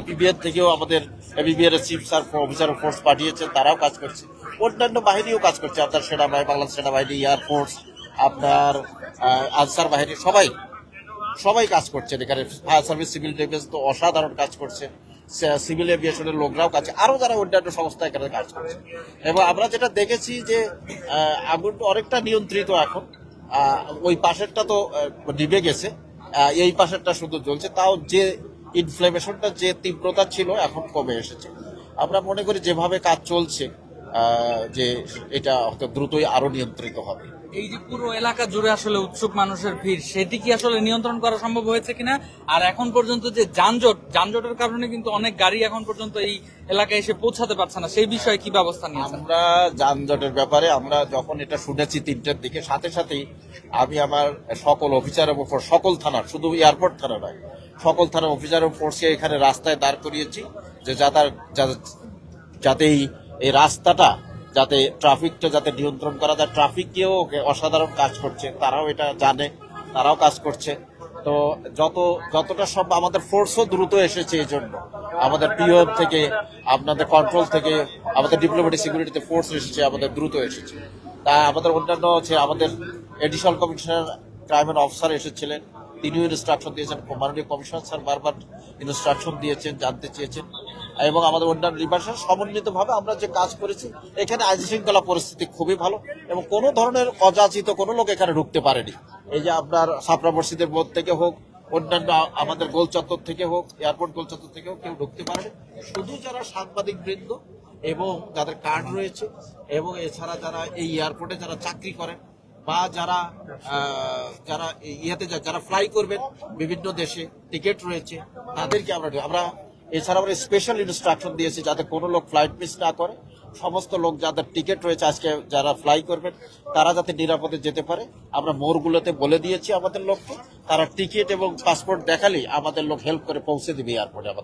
এপিবিএর থেকেও আমাদের এপিবিএর চিফ স্যার অফিসার ফোর্স পাঠিয়েছেন, তারাও কাজ করছে। অন্যান্য বাহিনীও কাজ করছে, আপনার সেনাবাহিনী, বাংলাদেশ সেনাবাহিনী এয়ারফোর্স আপনার আনসার বাহিনী, সবাই সবাই কাজ করছেন এখানে। ফায়ার সার্ভিস সিভিল ডিফেন্স তো অসাধারণ কাজ করছে। সিভিল এভিয়েশনের লোকরাও কাজ আরও যারা অন্যান্য সংস্থা এখানে কাজ করছে। এবং আমরা যেটা দেখেছি যে আগুন অনেকটা নিয়ন্ত্রিত এখন। ওই পাশেরটা তো নিভে গেছে। এই পাশেরটা শুধু জ্বলছে। তাও যে ইনফ্লেমেশনটা যে তীব্রতা ছিল এখন কমে এসেছে। আমরা মনে করি যেভাবে কাজ চলছে যে এটা হয়তো দ্রুতই আরও নিয়ন্ত্রিত হবে। এই যে পুরো এলাকা জুড়ে আসলে উৎসুক মানুষের ভিড় সেটি কি আসলে নিয়ন্ত্রণ করা সম্ভব হয়েছে কিনা? আর এখন পর্যন্ত যে যানজট যানজটের কারণে কিন্তু অনেক গাড়ি এখন পর্যন্ত এই এলাকায় এসে পৌঁছাতে পারছে না। সেই বিষয়ে কি ব্যবস্থা নিয়েছেন? আমরা যানজটের ব্যাপারে আমরা যখন এটা শুনেছি তিনটের দিকে সাথে সাথেই আমি আমার সকল অফিসারের উপর সকল থানার শুধু এয়ারপোর্ট থানা নয় সকল থানার অফিসারের ফোর্সকে এখানে রাস্তায় দাঁড় করিয়েছি যে যাতে যাতে এই রাস্তাটা যাতে ট্রাফিকটা যাতে নিয়ন্ত্রণ করা যায়। ট্রাফিককেও অসাধারণ কাজ করছে। তারাও এটা জানে, তারাও কাজ করছে। তো যত, যতটা সব আমাদের ফোর্সও দ্রুত এসেছে এই জন্য। আমাদের পিওএফ থেকে, আপনাদের কন্ট্রোল থেকে, আমাদের ডিপ্লোমেটিক সিকিউরিটিতে ফোর্স এসেছে, আমাদের দ্রুত এসেছে। তা আমাদের অন্যান্য হচ্ছে আমাদের additional commissioner crime and officer এসেছিলেন। তিনিও ইনস্ট্রাকশন দিয়েছেন মাননীয় কমিশনার স্যার বারবার ইনস্ট্রাকশন দিয়েছেন, জানতে চেয়েছেন। এবং আমাদের অন্যান্য ডিপার্টমেন্ট সমন্বিতভাবে আমরা যে কাজ করেছি, এখানে আইন শৃঙ্খলা পরিস্থিতি খুবই ভালো এবং কোনো ধরনের অযাচিত কোনো লোক এখানে ঢুকতে পারেনি। এই যে আপনার সাপড়া মসজিদের থেকে হোক, অন্যান্য আমাদের গোল চত্বর থেকে হোক, এয়ারপোর্ট গোল চত্বর থেকে হোক, কেউ ঢুকতে পারেনি। শুধু যারা সাংবাদিক বৃন্দ এবং যাদের কার্ড রয়েছে এবং এছাড়া যারা এই এয়ারপোর্টে যারা চাকরি করেন বা যারা যারা ইয়েতে যারা ফ্লাই করবেন, বিভিন্ন দেশে টিকিট রয়েছে, তাদেরকে আমরা আমরা এছাড়া আমরা স্পেশাল ইনস্ট্রাকশন দিয়েছি যাতে কোনো লোক ফ্লাইট মিস না করে। সমস্ত লোক যাদের টিকিট রয়েছে, আজকে যারা ফ্লাই করবেন, তারা যাতে নিরাপদে যেতে পারে। আমরা মোড়গুলোতে বলে দিয়েছি আমাদের লোককে। তারা টিকিট এবং পাসপোর্ট দেখালেই আমাদের লোক হেল্প করে পৌঁছে দিবে এয়ারপোর্টে আমাদের।